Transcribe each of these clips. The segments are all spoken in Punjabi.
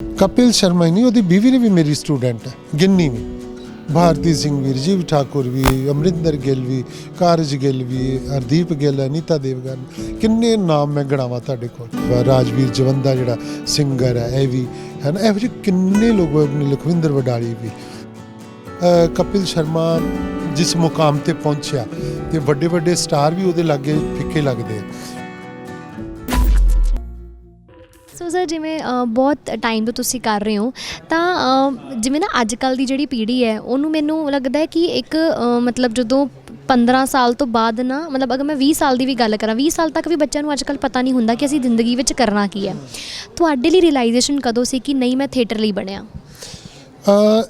ਕਪਿਲ ਸ਼ਰਮਾ ਹੀ ਨਹੀਂ, ਉਹਦੀ ਬੀਵੀ ਨੇ ਵੀ ਮੇਰੀ ਸਟੂਡੈਂਟ ਹੈ, ਗਿੰਨੀ ਵੀ ਭਾਰਤੀ ਸਿੰਘ ਵੀ ਰਜੀਵ ਠਾਕੁਰ ਵੀ, ਅਮਰਿੰਦਰ ਗਿੱਲ ਵੀ, ਕਾਰਜ ਗਿੱਲ ਵੀ, ਹਰਦੀਪ ਗਿੱਲ, ਅਨੀਤਾ ਦੇਵਗਨ, ਕਿੰਨੇ ਨਾਮ ਮੈਂ ਗਣਾਵਾਂ ਤੁਹਾਡੇ ਕੋਲ। ਰਾਜਵੀਰ ਜਵੰਦਾ ਜਿਹੜਾ ਸਿੰਗਰ ਹੈ, ਇਹ ਵੀ, ਹੈ ਨਾ, ਇਹੋ ਜਿਹੇ ਕਿੰਨੇ ਲੋਕ ਨੇ ਲਖਵਿੰਦਰ ਵਡਾਲੀ ਵੀ। ਕਪਿਲ ਸ਼ਰਮਾ ਜਿਸ ਮੁਕਾਮ ਤੇ ਪਹੁੰਚਿਆ, ਤੇ ਵੱਡੇ ਵੱਡੇ ਸਟਾਰ ਵੀ ਉਹਦੇ ਲਾਗੇ, ਫਿੱਕੇ ਲੱਗਦੇ ਸੋ ਸਰ ਜਿਵੇਂ ਅ, ਬਹੁਤ ਟਾਈਮ ਤੋਂ ਤੁਸੀਂ ਕਰ ਰਹੇ ਹੋ ਤਾਂ ਅ, ਜਿਵੇਂ ਨਾ ਅੱਜ ਕੱਲ ਦੀ ਜਿਹੜੀ ਪੀੜ੍ਹੀ ਹੈ ਉਹਨੂੰ ਮੈਨੂੰ ਲੱਗਦਾ ਹੈ ਕਿ ਇੱਕ ਅ, ਮਤਲਬ ਜਦੋਂ 15 ਸਾਲ ਤੋਂ ਬਾਅਦ ਨਾ ਮਤਲਬ ਅਗਰ ਮੈਂ 20 ਸਾਲ ਦੀ ਵੀ ਗੱਲ ਕਰਾਂ 20 ਸਾਲ ਤੱਕ ਵੀ ਬੱਚਿਆਂ ਨੂੰ ਅੱਜ ਕੱਲ ਪਤਾ ਨਹੀਂ ਹੁੰਦਾ ਕਿ ਅਸੀਂ ਜ਼ਿੰਦਗੀ ਵਿੱਚ ਕਰਨਾ ਕੀ ਹੈ। ਤੁਹਾਡੇ ਲਈ ਰਿਅਲਾਈਜੇਸ਼ਨ ਕਦੋਂ ਸੀ ਕਿ ਨਹੀਂ ਮੈਂ ਥੀਏਟਰ ਲਈ ਬਣਿਆ?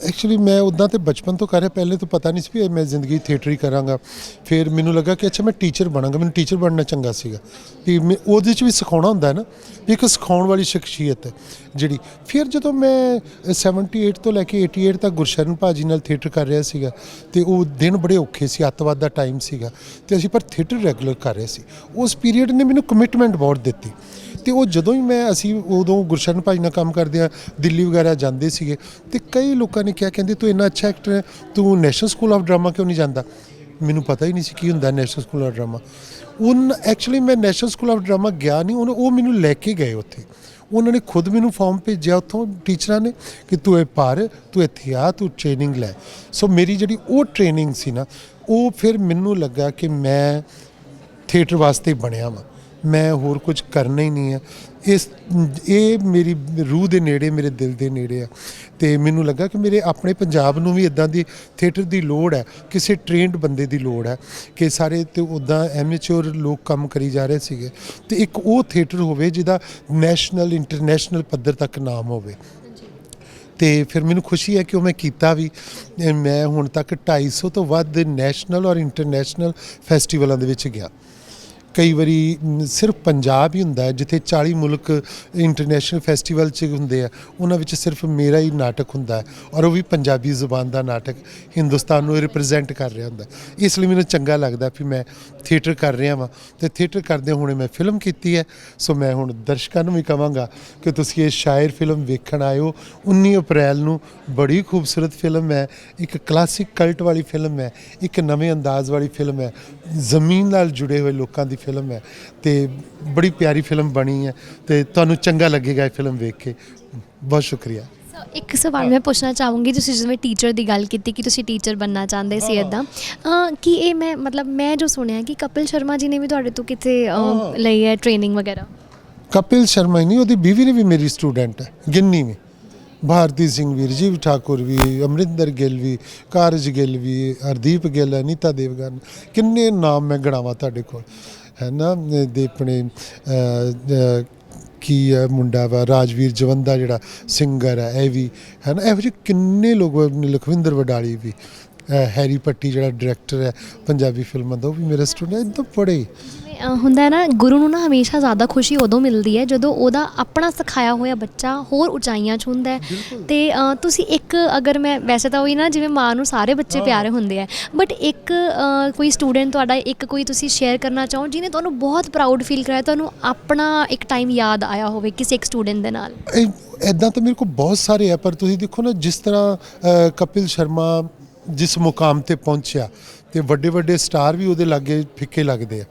ਐਕਚੁਅਲੀ ਮੈਂ ਉਦਾਂ ਤੇ ਬਚਪਨ ਤੋਂ ਕਰ ਰਿਹਾ ਪਹਿਲੇ ਤਾਂ ਪਤਾ ਨਹੀਂ ਸੀ ਵੀ ਮੈਂ ਜ਼ਿੰਦਗੀ ਥੀਏਟਰ ਹੀ ਕਰਾਂਗਾ। ਫਿਰ ਮੈਨੂੰ ਲੱਗਾ ਕਿ ਅੱਛਾ, ਮੈਂ ਟੀਚਰ ਬਣਾਂਗਾ। ਮੈਨੂੰ ਟੀਚਰ ਬਣਨਾ ਚੰਗਾ ਸੀਗਾ। ਵੀ ਮੈਂ ਉਹਦੇ 'ਚ ਵੀ ਸਿਖਾਉਣਾ ਹੁੰਦਾ ਹੈ ਨਾ, ਵੀ ਇੱਕ ਸਿਖਾਉਣ ਵਾਲੀ ਸ਼ਖਸੀਅਤ ਹੈ ਜਿਹੜੀ। ਫਿਰ ਜਦੋਂ ਮੈਂ 78 ਤੋਂ ਲੈ ਕੇ 88 ਤੱਕ ਗੁਰਸ਼ਰਨ ਭਾਜੀ ਨਾਲ ਥੀਏਟਰ ਕਰ ਰਿਹਾ ਸੀਗਾ, ਤੇ ਉਹ ਦਿਨ ਬੜੇ ਔਖੇ ਸੀ, ਅੱਤਵਾਦ ਦਾ ਟਾਈਮ ਸੀਗਾ। ਤੇ ਅਸੀਂ ਪਰ ਥੀਏਟਰ ਰੈਗੂਲਰ ਕਰ ਰਹੇ ਸੀ। ਉਸ ਪੀਰੀਅਡ ਨੇ ਮੈਨੂੰ ਕਮਿਟਮੈਂਟ ਬਹੁਤ ਦਿੱਤੀ। ਤੇ ਉਹ ਜਦੋਂ ਹੀ ਮੈਂ ਅਸੀਂ ਉਦੋਂ ਗੁਰਸ਼ਰਨ ਭਾਈ ਨਾਲ ਕੰਮ ਕਰਦੇ ਆ, ਦਿੱਲੀ ਵਗੈਰਾ ਜਾਂਦੇ ਸੀਗੇ ਤੇ ਕਈ ਲੋਕਾਂ ਨੇ ਕਿਹਾ, ਕਹਿੰਦੇ ਤੂੰ ਇੰਨਾ ਅੱਛਾ ਐਕਟਰ ਹੈ, ਤੂੰ ਨੈਸ਼ਨਲ ਸਕੂਲ ਆਫ ਡਰਾਮਾ ਕਿਉਂ ਨਹੀਂ ਜਾਂਦਾ? ਮੈਨੂੰ ਪਤਾ ਹੀ ਨਹੀਂ ਸੀ ਕੀ ਹੁੰਦਾ ਨੈਸ਼ਨਲ ਸਕੂਲ ਆਫ ਡਰਾਮਾ ਉਨ ਐਕਚੁਅਲੀ ਮੈਂ ਨੈਸ਼ਨਲ ਸਕੂਲ ਆਫ ਡਰਾਮਾ ਗਿਆ ਨਹੀਂ, ਉਹਨੇ, ਉਹ ਮੈਨੂੰ ਲੈ ਕੇ ਗਏ ਉੱਥੇ। ਉਹਨਾਂ ਨੇ ਖੁਦ ਮੈਨੂੰ ਫਾਰਮ ਭੇਜਿਆ ਉੱਥੋਂ ਟੀਚਰਾਂ ਨੇ ਕਿ ਤੂੰ ਇਹ ਪਰ, ਤੂੰ ਇੱਥੇ ਆ, ਤੂੰ ਟ੍ਰੇਨਿੰਗ ਲੈ। ਸੋ ਮੇਰੀ ਜਿਹੜੀ ਉਹ ਟ੍ਰੇਨਿੰਗ ਸੀ ਨਾ, ਉਹ ਫਿਰ ਮੈਨੂੰ ਲੱਗਾ ਕਿ ਮੈਂ ਥੀਏਟਰ ਵਾਸਤੇ ਬਣਿਆ ਵਾਂ। ਮੈਂ ਹੋਰ ਕੁਝ ਕਰਨਾ ਹੀ ਨਹੀਂ ਹੈ ਇਸ, ਇਹ ਮੇਰੀ ਰੂਹ ਦੇ ਨੇੜੇ, ਮੇਰੇ ਦਿਲ ਦੇ ਨੇੜੇ ਆ। ਤੇ ਮੈਨੂੰ ਲੱਗਾ ਕਿ ਮੇਰੇ ਆਪਣੇ ਪੰਜਾਬ ਨੂੰ ਵੀ ਇਦਾਂ ਦੀ ਥੀਏਟਰ ਦੀ ਲੋੜ ਹੈ, ਕਿਸੇ ਟ੍ਰੇਨਡ ਬੰਦੇ ਦੀ ਲੋੜ ਹੈ ਕਿ ਸਾਰੇ ਤੇ ਉਦਾਂ ਐਮੇਚੋਰ ਲੋਕ ਕੰਮ ਕਰੀ ਜਾ ਰਹੇ ਸੀਗੇ। ਤੇ ਇੱਕ ਉਹ ਥੀਏਟਰ ਹੋਵੇ ਜਿਹਦਾ ਨੈਸ਼ਨਲ, ਇੰਟਰਨੈਸ਼ਨਲ ਪੱਧਰ ਤੱਕ ਨਾਮ ਹੋਵੇ। ਤੇ ਫਿਰ ਮੈਨੂੰ ਖੁਸ਼ੀ ਹੈ ਕਿ ਉਹ ਮੈਂ ਕੀਤਾ ਵੀ। ਮੈਂ ਹੁਣ ਤੱਕ 250 ਤੋਂ ਵੱਧ ਨੈਸ਼ਨਲ ਔਰ ਇੰਟਰਨੈਸ਼ਨਲ ਫੈਸਟੀਵਲਾਂ ਦੇ ਵਿੱਚ ਗਿਆ। ਕਈ ਵਾਰੀ ਸਿਰਫ ਪੰਜਾਬ ਹੀ ਹੁੰਦਾ ਹੈ, ਜਿੱਥੇ 40 ਮੁਲਕ ਇੰਟਰਨੈਸ਼ਨਲ ਫੈਸਟੀਵਲ 'ਚ ਹੁੰਦੇ ਆ, ਉਹਨਾਂ ਵਿੱਚ ਸਿਰਫ ਮੇਰਾ ਹੀ ਨਾਟਕ ਹੁੰਦਾ ਹੈ ਔਰ ਉਹ ਵੀ ਪੰਜਾਬੀ ਜ਼ੁਬਾਨ ਦਾ ਨਾਟਕ ਹਿੰਦੁਸਤਾਨ ਨੂੰ ਰਿਪਰੈਜ਼ੈਂਟ ਕਰ ਰਿਹਾ ਹੁੰਦਾ ਇਸ ਲਈ ਮੈਨੂੰ ਚੰਗਾ ਲੱਗਦਾ ਵੀ ਮੈਂ ਥੀਏਟਰ ਕਰ ਰਿਹਾ ਵਾਂ ਤੇ ਥੀਏਟਰ ਕਰਦੇ ਹੁਣੇ ਮੈਂ ਫਿਲਮ ਕੀਤੀ ਹੈ, ਸੋ ਮੈਂ ਹੁਣ ਦਰਸ਼ਕਾਂ ਨੂੰ ਵੀ ਕਹਾਂਗਾ ਕਿ ਤੁਸੀਂ ਇਹ ਸ਼ਾਇਰ ਫਿਲਮ ਵੇਖਣ ਆਇਓ 19 ਅਪ੍ਰੈਲ ਨੂੰ ਬੜੀ ਖੂਬਸੂਰਤ ਫਿਲਮ ਹੈ, ਇੱਕ ਕਲਾਸਿਕ ਕਲਟ ਵਾਲੀ ਫਿਲਮ ਹੈ, ਇੱਕ ਨਵੇਂ ਅੰਦਾਜ਼ ਵਾਲੀ ਫਿਲਮ ਹੈ, ਜ਼ਮੀਨ ਨਾਲ ਜੁੜੇ ਹੋਏ ਲੋਕਾਂ ਦੀ ਫਿਲਮ ਹੈ ਤੇ ਬੜੀ ਪਿਆਰੀ ਫਿਲਮ ਬਣੀ ਹੈ ਤੇ ਤੁਹਾਨੂੰ ਚੰਗਾ ਲੱਗੇਗਾ ਇਹ ਫਿਲਮ ਵੇਖ ਕੇ। ਬਹੁਤ ਸ਼ੁਕਰੀਆ। ਇੱਕ ਸਵਾਲ ਮੈਂ ਪੁੱਛਣਾ ਚਾਹੂੰਗੀ ਤੁਸੀਂ ਜਿਵੇਂ ਟੀਚਰ ਦੀ ਗੱਲ ਕੀਤੀ ਕਿ ਤੁਸੀਂ ਟੀਚਰ ਬੰਨਣਾ ਚਾਹੁੰਦੇ ਸੀ ਇਦਾਂ ਕਿ ਇਹ ਮੈਂ ਮਤਲਬ ਮੈਂ ਜੋ ਸੁਣਿਆ ਕਿ ਕਪਿਲ ਸ਼ਰਮਾ ਜੀ ਨੇ ਵੀ ਤੁਹਾਡੇ ਤੋਂ ਕਿਤੇ ਲਈ ਹੈ ਟ੍ਰੇਨਿੰਗ ਵਗੈਰਾ? ਕਪਿਲ ਸ਼ਰਮਾ ਨਹੀਂ ਉਹਦੀ ਬੀਵੀ ਨੇ ਵੀ ਮੇਰੀ ਸਟੂਡੈਂਟ ਹੈ ਗਿੰਨੀ ਵੀ। ਭਾਰਤੀ ਸਿੰਘ ਵੀ ਰਜੀਵ ਠਾਕੁਰ ਵੀ, ਅਮਰਿੰਦਰ ਗਿੱਲ ਵੀ, ਕਾਰਜ ਗਿੱਲ ਵੀ, ਹਰਦੀਪ ਗਿੱਲ, ਅਨੀਤਾ ਦੇਵਗਨ, ਕਿੰਨੇ ਨਾਮ ਮੈਂ ਗਣਾਵਾਂ ਤੁਹਾਡੇ ਕੋਲ। ਹੈ ਨਾ ਅਹ ਦੇ ਆਪਣੇ ਕੀ ਹੈ ਮੁੰਡਾ ਵਾ, ਰਾਜਵੀਰ ਜਵੰਦਾ ਜਿਹੜਾ ਸਿੰਗਰ ਹੈ, ਇਹ ਵੀ, ਹੈ ਨਾ, ਇਹੋ ਜਿਹੇ ਕਿੰਨੇ ਲੋਕ ਲਖਵਿੰਦਰ ਵਡਾਲੀ ਵੀ ਹੈਰੀ ਪੱਟੀ ਜਿਹੜਾ ਡਾਇਰੈਕਟਰ ਹੈ ਪੰਜਾਬੀ ਫਿਲਮਾਂ ਦਾ ਉਹ ਵੀ ਮੇਰਾ ਸਟੂਡੈਂਟ ਇਦਾਂ ਬੜੇ ਜਿਵੇਂ, ਅ, ਹੁੰਦਾ ਹੈ ਨਾ ਗੁਰੂ ਨੂੰ ਨਾ ਹਮੇਸ਼ਾ ਜ਼ਿਆਦਾ ਖੁਸ਼ੀ ਉਦੋਂ ਮਿਲਦੀ ਹੈ ਜਦੋਂ ਉਹਦਾ ਆਪਣਾ ਸਿਖਾਇਆ ਹੋਇਆ ਬੱਚਾ ਹੋਰ ਉਚਾਈਆਂ 'ਚ ਹੁੰਦਾ ਹੈ। ਤੇ ਤੁਸੀਂ ਇੱਕ ਅਗਰ ਮੈਂ ਵੈਸੇ ਤਾਂ ਉਹੀ ਨਾ ਜਿਵੇਂ ਮਾਂ ਨੂੰ ਸਾਰੇ ਬੱਚੇ ਪਿਆਰੇ ਹੁੰਦੇ ਆ ਬਟ ਇੱਕ ਕੋਈ ਸਟੂਡੈਂਟ ਤੁਹਾਡਾ ਇੱਕ ਕੋਈ ਤੁਸੀਂ ਸ਼ੇਅਰ ਕਰਨਾ ਚਾਹੋ ਜਿਹਨੇ ਤੁਹਾਨੂੰ ਬਹੁਤ ਪ੍ਰਾਊਡ ਫੀਲ ਕਰਾਇਆ ਤੁਹਾਨੂੰ ਆਪਣਾ ਇੱਕ ਟਾਈਮ ਯਾਦ ਆਇਆ ਹੋਵੇ ਕਿਸੇ ਇੱਕ ਸਟੂਡੈਂਟ ਦੇ ਨਾਲ। ਇਦਾਂ ਤਾਂ ਮੇਰੇ ਕੋਲ ਬਹੁਤ ਸਾਰੇ ਆ ਪਰ ਤੁਸੀਂ ਦੇਖੋ ਨਾ ਜਿਸ ਤਰ੍ਹਾਂ ਕਪਿਲ ਸ਼ਰਮਾ ਜਿਸ ਮੁਕਾਮ ਤੇ ਪਹੁੰਚਿਆ ਤੇ ਵੱਡੇ ਵੱਡੇ ਸਟਾਰ ਵੀ ਉਹਦੇ ਲਾਗੇ ਫਿੱਕੇ ਲੱਗਦੇ ਆ।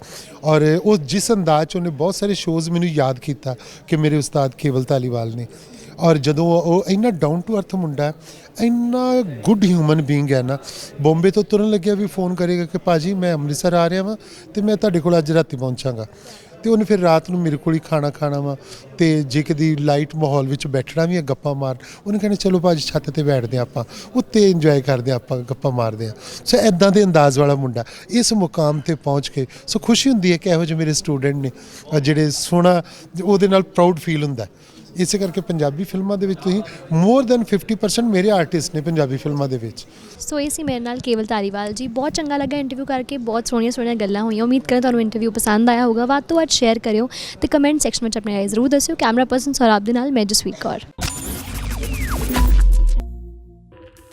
ਔਰ ਉਹ ਜਿਸ ਅੰਦਾਜ਼ 'ਚ ਉਹਨੇ ਬਹੁਤ ਸਾਰੇ ਸ਼ੋਜ਼ ਮੈਨੂੰ ਯਾਦ ਕੀਤਾ ਕਿ ਮੇਰੇ ਉਸਤਾਦ ਕੇਵਲ ਧਾਲੀਵਾਲ ਨੇ। ਔਰ ਜਦੋਂ ਉਹ ਇੰਨਾ ਡਾਊਨ ਟੂ ਅਰਥ ਮੁੰਡਾ ਇੰਨਾ ਗੁੱਡ ਹਿਊਮਨ ਬੀਇੰਗ ਹੈ ਨਾ, ਬੰਬੇ ਤੋਂ ਤੁਰਨ ਲੱਗਿਆ ਵੀ ਫੋਨ ਕਰੇਗਾ ਕਿ ਭਾਜੀ ਮੈਂ ਅੰਮ੍ਰਿਤਸਰ ਆ ਰਿਹਾ ਵਾਂ ਤੇ ਮੈਂ ਤੁਹਾਡੇ ਕੋਲ ਅੱਜ ਰਾਤੀ ਪਹੁੰਚਾਂਗਾ। ਤੇ ਉਹਨੇ ਫਿਰ ਰਾਤ ਨੂੰ ਮੇਰੇ ਕੋਲ ਹੀ ਖਾਣਾ ਖਾਣਾ ਵਾ ਤੇ ਜੇ ਕਦੀ ਲਾਈਟ ਮਾਹੌਲ ਵਿੱਚ ਬੈਠਣਾ ਵੀ ਹੈ ਗੱਪਾਂ ਮਾਰ ਉਹਨੇ ਕਹਿੰਦੇ, ਚਲੋ ਭਾਜੀ, ਛੱਤ ਤੇ ਬੈਠਦੇ ਹਾਂ ਆਪਾਂ। ਉੱਤੇ ਇੰਜੋਏ ਕਰਦੇ ਹਾਂ ਆਪਾਂ, ਗੱਪਾਂ ਮਾਰਦੇ ਆ ਸੋ ਐਦਾਂ ਦੇ ਅੰਦਾਜ਼ ਵਾਲਾ ਮੁੰਡਾ ਇਸ ਮੁਕਾਮ ਤੇ ਪਹੁੰਚ ਕੇ ਸੋ ਖੁਸ਼ੀ ਹੁੰਦੀ ਹੈ ਕਿ ਇਹੋ ਜਿਹੇ ਮੇਰੇ ਸਟੂਡੈਂਟ ਨੇ ਜਿਹੜੇ ਸੋਹਣਾ, ਉਹਦੇ ਨਾਲ ਪ੍ਰਾਊਡ ਫੀਲ ਹੁੰਦਾ ਇਸੇ ਕਰਕੇ ਪੰਜਾਬੀ ਫਿਲਮਾਂ ਦੇ ਵਿੱਚ ਤੁਸੀਂ ਮੋਰ ਦੈਨ 50% ਮੇਰੇ ਆਰਟਿਸਟ ਨੇ ਪੰਜਾਬੀ ਫਿਲਮਾਂ ਦੇ ਵਿੱਚ। ਸੋ ਇਹ ਸੀ ਮੇਰੇ ਨਾਲ ਕੇਵਲ ਧਾਰੀਵਾਲ ਜੀ। ਬਹੁਤ ਚੰਗਾ ਲੱਗਾ ਇੰਟਰਵਿਊ ਕਰਕੇ, ਬਹੁਤ ਸੋਹਣੀਆਂ ਸੋਹਣੀਆਂ ਗੱਲਾਂ ਹੋਈਆਂ। ਉਮੀਦ ਕਰਾਂ ਤੁਹਾਨੂੰ ਇੰਟਰਵਿਊ ਪਸੰਦ ਆਇਆ ਹੋਊਗਾ। ਵੱਧ ਤੋਂ ਵੱਧ ਸ਼ੇਅਰ ਕਰਿਓ ਤੇ ਕਮੈਂਟ ਸੈਕਸ਼ਨ ਵਿੱਚ ਆਪਣੇ ਰਾਏ ਜ਼ਰੂਰ ਦੱਸਿਓ। ਕੈਮਰਾ ਪਰਸਨ ਸੌਰਭ ਦੇ ਨਾਲ, ਮੈਂ ਜਸਵੀਰ ਕੌਰ।